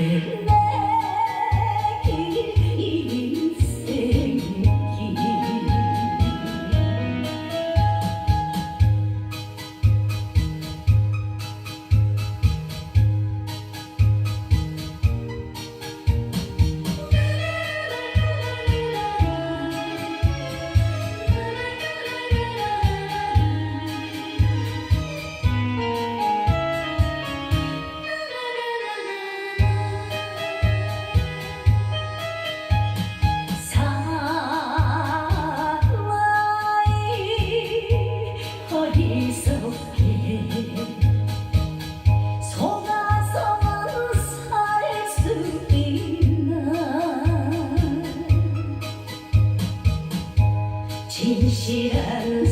Amen. Şimşiren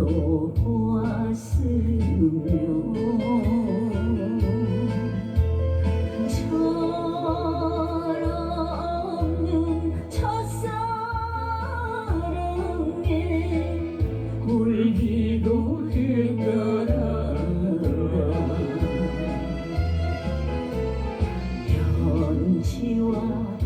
또 보았으며. 철없는 첫사랑에 울기도 했더라. 지와